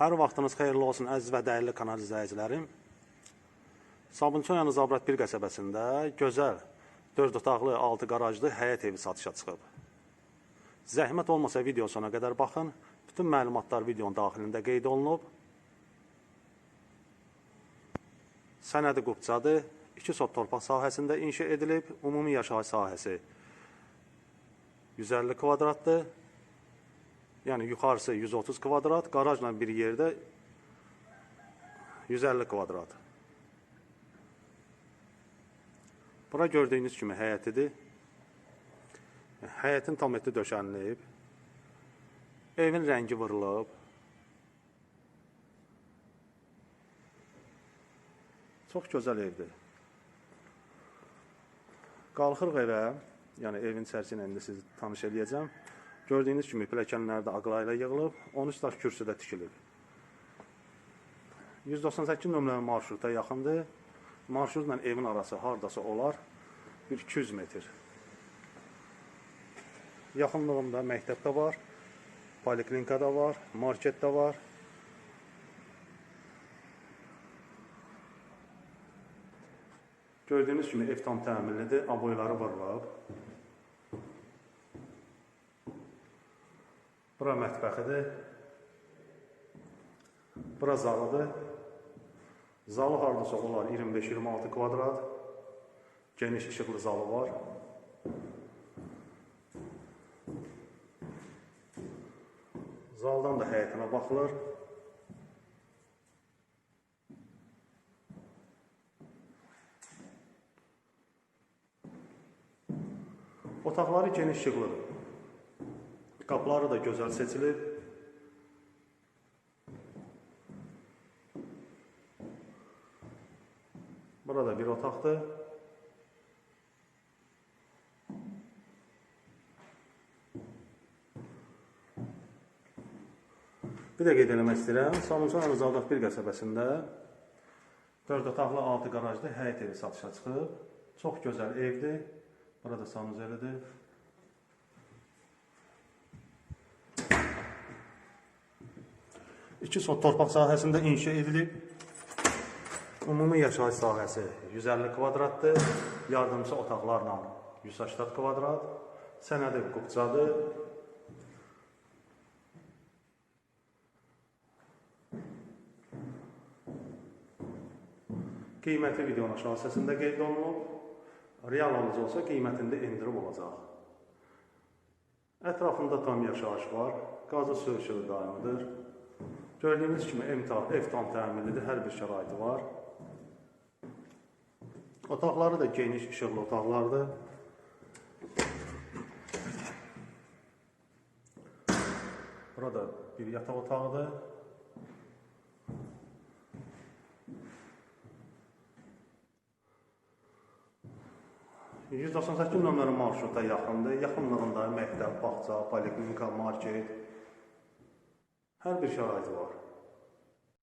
Hər vaxtınız xeyirli olsun əziz və dəyərli kanal izləyicilərim. Sabunçu rayonu Zabrat 1 qəsəbəsində gözəl 4 otaqlı, 6 qarajlı həyət evi satışa çıxıb. Zəhmət olmasa video sona qədər baxın. Bütün məlumatlar videonun daxilində qeyd olunub. Sənədi qubcadır. 2 sot torpaq sahəsində inşa edilib. Ümumi yaşayış sahəsi 150 kvadratdır. Yəni yuxarısı 130 kvadrat, qarajla bir yerdə 150 kvadrat. Bura gördüyünüz kimi həyətidir. Həyətin tam etli döşənilib. Evin rəngi vurulub. Çox gözəl evdir. Qalxırıq evə, yəni evin ilə indi sizi tanış eləyəcəm. Gördüyünüz kimi pilləkənlər də aqlayla yığılıb, 13 daş kürsü də tikilib. 198 nömrəli marşruta yaxındır. Marşrutla evin arası hardasa olar bir 200 metr. Yaxınlığında məktəb də var, poliklinika da var, market də var. Gördüyünüz kimi ev tam təmirlidir, aboyları vurulub. Bura mətbəxidir. Bura zalıdır. Zalı hardasa olar 25-26 kvadrat. Geniş işıqlı zalı var. Zaldan da həyətinə baxılır. Otaqları geniş işıqlıdır. Qapıları da gözəl seçilib. Burada bir otaqdır. Bir də qeyd eləmək istəyirəm. Samunçan Rızadaq bir qəsəbəsində 4 otaqlı 6 qarajlı həyət evi satışa çıxıb. Çox gözəl evdir. Burada sanuzelidir. İki sot torpaq sahəsində inşa edilib. Ümumi yaşayış sahəsi 150 kvadratdır. Yardımçı otaqlarla 180 kvadrat. Sənədi hüquqcadır. Qiyməti videonun aşağı hissəsində qeyd olunub. Real alıcı olsa qiymətində endirim olacaq. Ətrafında tam yaşayış var. Qazı işığı daimidir. Gördüyünüz kimi ev tam, ev tam təmirlidir, hər bir şəraiti var. Otaqları da geniş işıqlı otaqlardır. Burada bir yataq otağıdır. %98 nömrəli marşruta yaxındır. Yaxınlığında məktəb, bağça, poliklinika, market, hər bir şəraiti var.